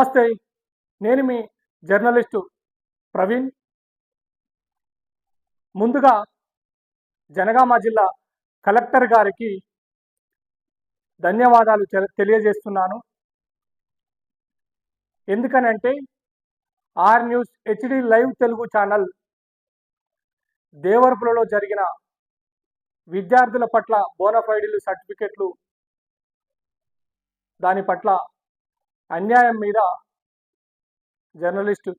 నమస్తే. నేను మీ జర్నలిస్టు ప్రవీణ్. ముందుగా జనగామ జిల్లా కలెక్టర్ గారికి ధన్యవాదాలు తె- తెలియజేస్తున్నాను. ఎందుకనంటే R news HD live Telugu channel దేవరపులలో జరిగిన విద్యార్థుల పట్ల బోనఫైడీలు సర్టిఫికెట్లు దాని పట్ల అన్యాయం మీద జర్నలిస్ట్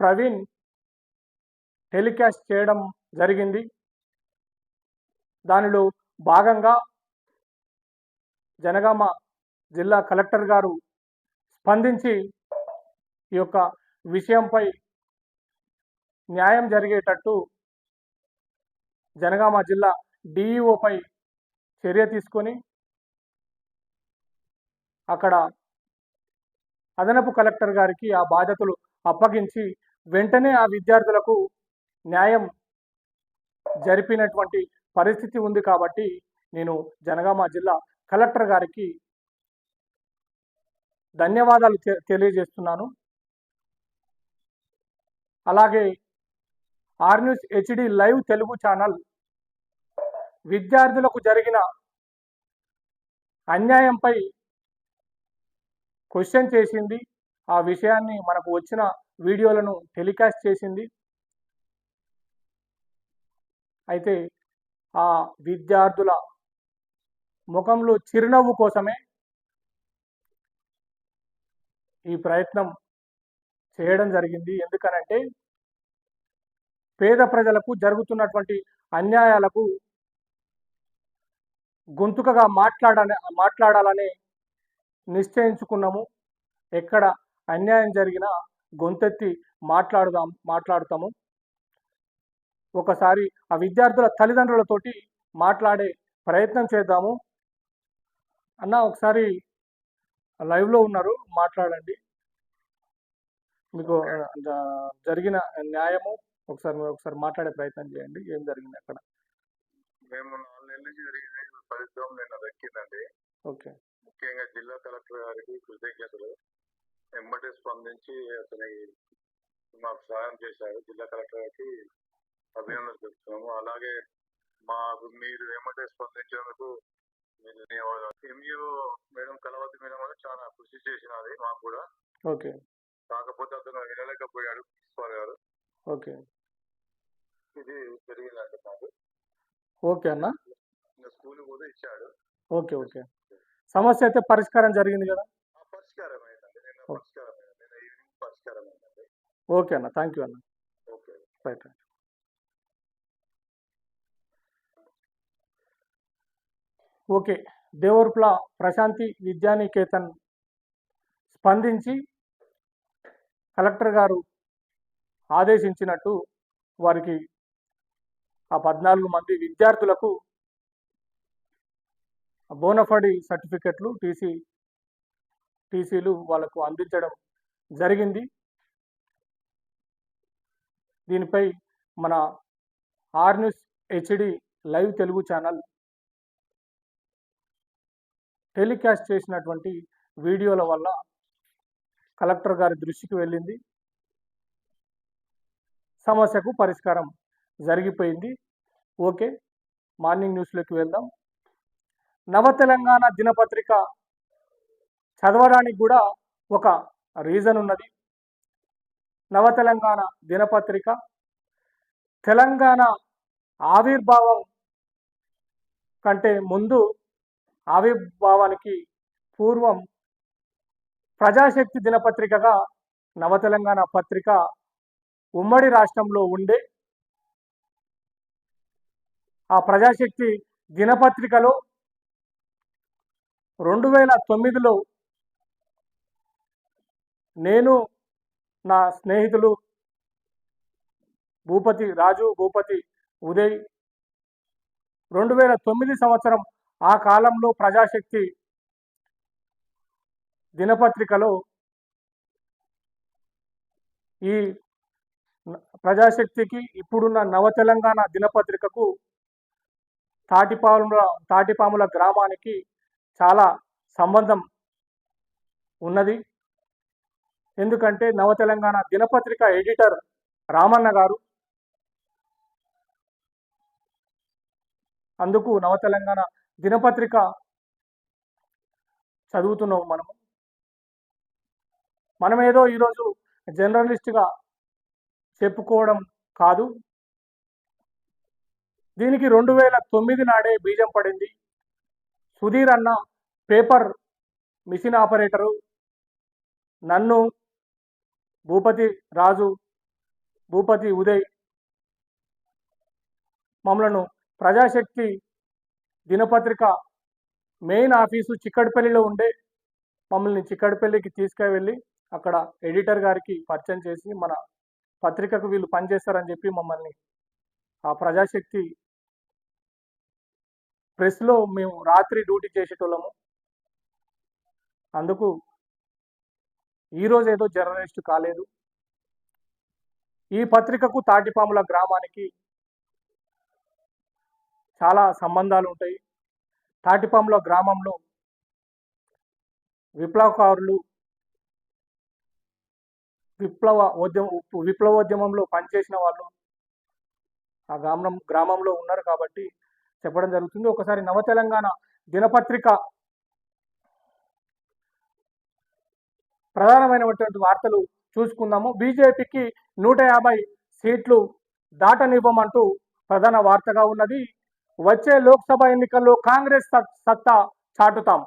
ప్రవీణ్ టెలికాస్ట్ చేయడం జరిగింది. దానిలో భాగంగా జనగామ జిల్లా కలెక్టర్ గారు స్పందించి ఈ యొక్క విషయంపై న్యాయం జరిగేటట్టు జనగామ జిల్లా డిఈఓపై చర్య తీసుకొని అక్కడ అదనపు కలెక్టర్ గారికి ఆ బాధ్యతలు అప్పగించి వెంటనే ఆ విద్యార్థులకు న్యాయం జరిపినటువంటి పరిస్థితి ఉంది కాబట్టి నేను జనగామ జిల్లా కలెక్టర్ గారికి ధన్యవాదాలు తె- తెలియజేస్తున్నాను. అలాగే R news HD live Telugu channel విద్యార్థులకు జరిగిన అన్యాయంపై క్వశ్చన్ చేసింది. ఆ విషయాన్ని మనకు వచ్చిన వీడియోలను టెలికాస్ట్ చేసింది. అయితే ఆ విద్యార్థుల ముఖంలో చిరునవ్వు కోసమే ఈ ప్రయత్నం చేయడం జరిగింది. ఎందుకనంటే పేద ప్రజలకు జరుగుతున్నటువంటి అన్యాయాలకు గొంతుకగా మాట్లాడాలని మాట్లాడాలని నిశ్చయించుకున్నాము. ఎక్కడ అన్యాయం జరిగినా గొంతెత్తి మాట్లాడుదాం మాట్లాడుతాము. ఒకసారి ఆ విద్యార్థుల తల్లిదండ్రులతోటి మాట్లాడే ప్రయత్నం చేద్దాము. అన్న ఒకసారి లైవ్లో ఉన్నారు మాట్లాడండి. మీకు జరిగిన న్యాయము ఒకసారి మీరు ఒకసారి మాట్లాడే ప్రయత్నం చేయండి ఏం జరిగింది అక్కడ. మేము నాలుగేళ్ళ నుంచి జరిగింది ఫలితం నిన్న దక్కిందండి. ఓకే. ముఖ్యంగా జిల్లా కలెక్టర్ గారికి కృతజ్ఞతలు. ఎమ్మటే స్పందించి అతని మాకు సహాయం చేశారు. జిల్లా కలెక్టర్ గారికి అభినందనలు చెప్తున్నాము అలాగే మాకు మీరు ఎమ్మటే స్పందించినందుకు మీరు ధన్యవాదాలు. ఎంఈఓ మేడం కలవతి మేడం కూడా చాలా కృషి చేసినది మాకు కూడా ఓకే. కాకపోతే అతను వినలేకపోయాడు ప్రిన్సిపాల్ గారు. ఓకే. ఇది జరిగిందండి మాకు. ఓకే అన్న. స్కూల్ పోతే ఇచ్చాడు. Okay okay. సమస్య అయితే పరిష్కారం జరిగింది కదా? ఓకే. అన్న. థ్యాంక్ యూ అన్న. Okay. Right right okay. Devarapula Prashanti Vidyaniketan స్పందించి కలెక్టర్ గారు ఆదేశించినట్టు వారికి ఆ పద్నాలుగు మంది విద్యార్థులకు బోనఫడి సర్టిఫికెట్లు టీసీ టీసీలు వాళ్ళకు అందించడం జరిగింది. దీనిపై మన R news HD live Telugu channel telecast చేసినటువంటి వీడియోల వల్ల కలెక్టర్ గారి దృష్టికి వెళ్ళింది. సమస్యకు పరిష్కారం జరిగిపోయింది. ఓకే మార్నింగ్ న్యూస్లోకి వెళ్దాం. నవ తెలంగాణ దినపత్రిక చదవడానికి కూడా ఒక రీజన్ ఉన్నది. నవ తెలంగాణ దినపత్రిక తెలంగాణ ఆవిర్భావం కంటే ముందు ఆవిర్భావానికి పూర్వం ప్రజాశక్తి దినపత్రికగా నవ తెలంగాణ పత్రిక ఉమ్మడి రాష్ట్రంలో ఉండే ఆ ప్రజాశక్తి దినపత్రికలో రెండు వేల తొమ్మిదిలో నేను నా స్నేహితులు భూపతి రాజు భూపతి ఉదయ్ రెండు వేల తొమ్మిది సంవత్సరం ఆ కాలంలో ప్రజాశక్తి దినపత్రికలో ఈ ప్రజాశక్తికి ఇప్పుడున్న నవ తెలంగాణ దినపత్రికకు తాటిపాముల తాటిపాముల గ్రామానికి చాలా సంబంధం ఉన్నది. ఎందుకంటే నవ తెలంగాణ దినపత్రిక ఎడిటర్ రామన్న గారు అందుకు నవ తెలంగాణ దినపత్రిక చదువుతున్నాం మనము. మనమేదో ఈరోజు జర్నలిస్ట్గా చెప్పుకోవడం కాదు. దీనికి రెండు వేల తొమ్మిది నాడే బీజం పడింది. సుధీర్ అన్న పేపర్ మిషన్ ఆపరేటరు. నన్ను భూపతి రాజు భూపతి ఉదయ్ మమ్మలను ప్రజాశక్తి దినపత్రిక మెయిన్ ఆఫీసు చిక్కడపల్లిలో ఉండే మమ్మల్ని చిక్కడపల్లికి తీసుకువెళ్ళి అక్కడ ఎడిటర్ గారికి పరిచయం చేసి మన పత్రికకు వీళ్ళు పనిచేస్తారని చెప్పి మమ్మల్ని ఆ ప్రజాశక్తి ప్రెస్లో మేము రాత్రి డ్యూటీ చేసేటోళ్ళము. అందుకు ఈరోజు ఏదో జర్నలిస్ట్ కాలేదు. ఈ పత్రికకు తాటిపాముల గ్రామానికి చాలా సంబంధాలు ఉంటాయి. తాటిపాముల గ్రామంలో విప్లవకారులు విప్లవ ఉద్యమ విప్లవోద్యమంలో పనిచేసిన వాళ్ళు ఆ గ్రామం గ్రామంలో ఉన్నారు కాబట్టి చెప్పడం జరుగుతుంది. ఒకసారి నవ తెలంగాణ దినపత్రిక ప్రధానమైనటువంటి వార్తలు చూసుకుందాము. బీజేపీకి నూట యాభై సీట్లు దాటనివ్వమంటూ ప్రధాన వార్తగా ఉన్నది. వచ్చే లోక్సభ ఎన్నికల్లో కాంగ్రెస్ సత్- సత్తా చాటుతాం.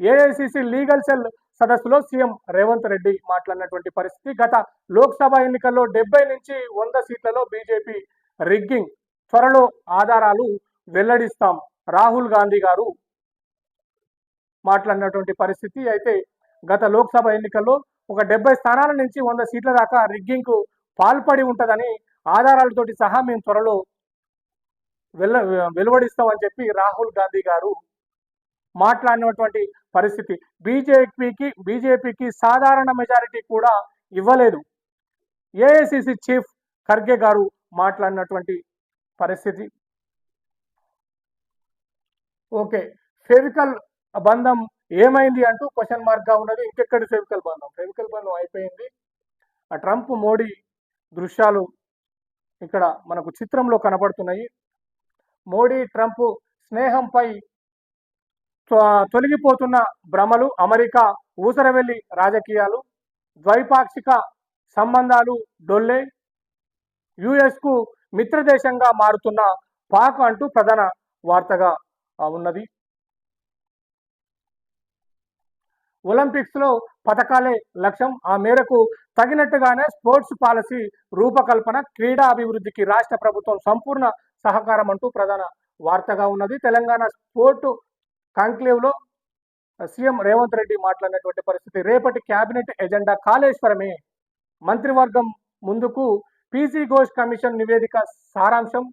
ఏఐసిసి లీగల్ సెల్ సదస్సులో సీఎం రేవంత్ రెడ్డి మాట్లాడినటువంటి పరిస్థితి. గత లోక్సభ ఎన్నికల్లో డెబ్బై నుంచి వంద సీట్లలో బీజేపీ రిగ్గింగ్. త్వరలో ఆధారాలు వెల్లడిస్తాం. రాహుల్ గాంధీ గారు మాట్లాడినటువంటి పరిస్థితి అయితే గత లోక్సభ ఎన్నికల్లో ఒక డెబ్బై స్థానాల నుంచి వంద సీట్ల దాకా రిగ్గింగ్కు పాల్పడి ఉంటుందని ఆధారాలతోటి సహా మేము త్వరలో వెల్ల వెలువడిస్తామని చెప్పి రాహుల్ గాంధీ గారు మాట్లాడినటువంటి పరిస్థితి. బీజేపీకి బీజేపీకి సాధారణ మెజారిటీ కూడా ఇవ్వలేదు. ఏఐసిసి చీఫ్ ఖర్గే గారు మాట్లాడినటువంటి పరిస్థితి. ఓకే. ఫెవికల్ బంధం ఏమైంది అంటూ క్వశ్చన్ మార్క్గా ఉన్నది. ఇంకెక్కడి ఫెవికల్ బంధం? ఫెవికల్ బంధం అయిపోయింది. ఆ ట్రంప్ మోడీ దృశ్యాలు ఇక్కడ మనకు చిత్రంలో కనబడుతున్నాయి. మోడీ ట్రంప్ స్నేహంపై త్వ- తొలగిపోతున్న భ్రమలు అమెరికా ఊసరవెల్లి రాజకీయాలు ద్వైపాక్షిక సంబంధాలు డొల్లే యుఎస్కు మిత్రదేశంగా మారుతున్న పాక్ అంటూ ప్రధాన వార్తగా ఉన్నది ఒలింపిక్స్లో పథకాలే లక్ష్యం. ఆ మేరకు తగినట్టుగానే స్పోర్ట్స్ పాలసీ రూపకల్పన క్రీడా అభివృద్ధికి రాష్ట్ర ప్రభుత్వం సంపూర్ణ సహకారం అంటూ ప్రధాన వార్తగా ఉన్నది. తెలంగాణ స్పోర్టు కాంక్లేవ్లో సీఎం రేవంత్ రెడ్డి మాట్లాడినటువంటి పరిస్థితి రేపటి కేబినెట్ ఎజెండా కాళేశ్వరమే. మంత్రివర్గం ముందుకు పీసీ ఘోష్ కమిషన్ నివేదిక సారాంశం.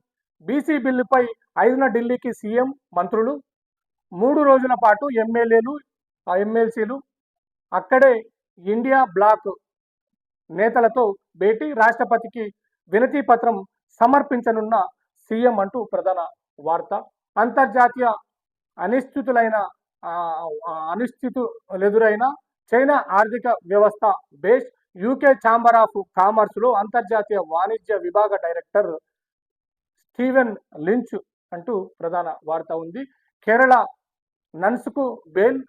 బీసీ బిల్లుపై ఐదున ఢిల్లీకి సీఎం మంత్రులు మూడు రోజుల పాటు ఎమ్మెల్యేలు ఎమ్మెల్సీలు అక్కడే ఇండియా బ్లాక్ నేతలతో భేటీ రాష్ట్రపతికి వినతి పత్రం సమర్పించనున్న సీఎం అంటూ ప్రధాన వార్త. అంతర్జాతీయ అనిశ్చితులైన అనిశ్చితులెదురైన ఎదురైన చైనా ఆర్థిక వ్యవస్థ బేస్ యూకే ఛాంబర్ ఆఫ్ కామర్స్లో అంతర్జాతీయ వాణిజ్య విభాగ డైరెక్టర్ స్టీవెన్ లించ్ అంటూ ప్రధాన వార్త ఉంది. కేరళ నన్స్కు బెయిల్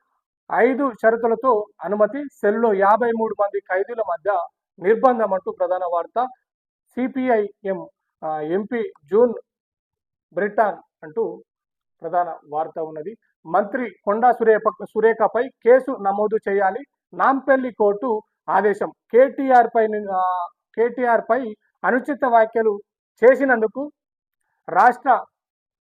ఐదు షరతులతో అనుమతి సెల్లో యాభై మూడు మంది ఖైదీల మధ్య నిర్బంధం అంటూ ప్రధాన వార్త. సిపిఐఎం ఎంపీ జూన్ బ్రిటాన్ అంటూ ప్రధాన వార్త ఉన్నది. మంత్రి కొండా సురేఖ సురేఖపై కేసు నమోదు చేయాలి. నాంపల్లి కోర్టు ఆదేశం. కేటీఆర్ పై కేటీఆర్ పై అనుచిత వ్యాఖ్యలు చేసినందుకు రాష్ట్ర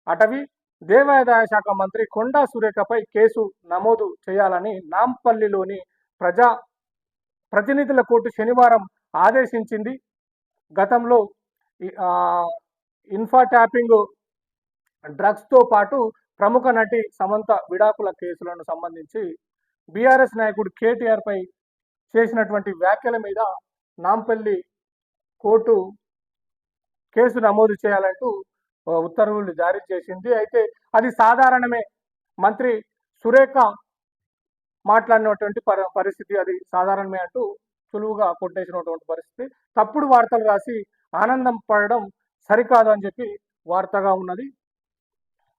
అటవీ దేవాదాయ శాఖ మంత్రి కొండా సురేఖపై కేసు నమోదు చేయాలని నాంపల్లిలోని ప్రజా ప్రతినిధుల కోర్టు శనివారం ఆదేశించింది. గతంలో ఇన్ఫా ట్యాపింగ్ డ్రగ్స్తో పాటు ప్రముఖ నటి సమంత విడాకుల కేసులను సంబంధించి బీఆర్ఎస్ నాయకుడు కేటీఆర్పై చేసినటువంటి వ్యాఖ్యల మీద నాంపల్లి కోర్టు కేసు నమోదు చేయాలంటూ ఉత్తర్వులు జారీ చేసింది. అయితే అది సాధారణమే. మంత్రి సురేఖ మాట్లాడినటువంటి పరి పరిస్థితి అది సాధారణమే అంటూ సులువుగా కొట్టేసినటువంటి పరిస్థితి. తప్పుడు వార్తలు రాసి ఆనందం పడడం సరికాదు అని చెప్పి వార్తగా ఉన్నది.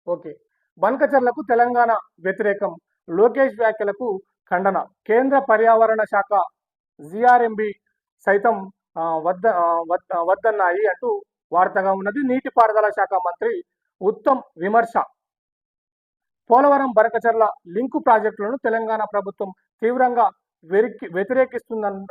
ఓకే. బనకచర్లకు తెలంగాణ వ్యతిరేకం. లోకేష్ వ్యాఖ్యలకు ఖండన. కేంద్ర పర్యావరణ శాఖ జిఆర్ఎంబి సైతం వద్ద వద్ద- వద్దన్నాయి అంటూ వార్తగా ఉన్నది. నీటిపారుదల శాఖ మంత్రి ఉత్తమ్ విమర్శ. పోలవరం బరకచర్ల లింకు ప్రాజెక్టులను తెలంగాణ ప్రభుత్వం తీవ్రంగా వెరికి వ్యతిరేకిస్తుందన్న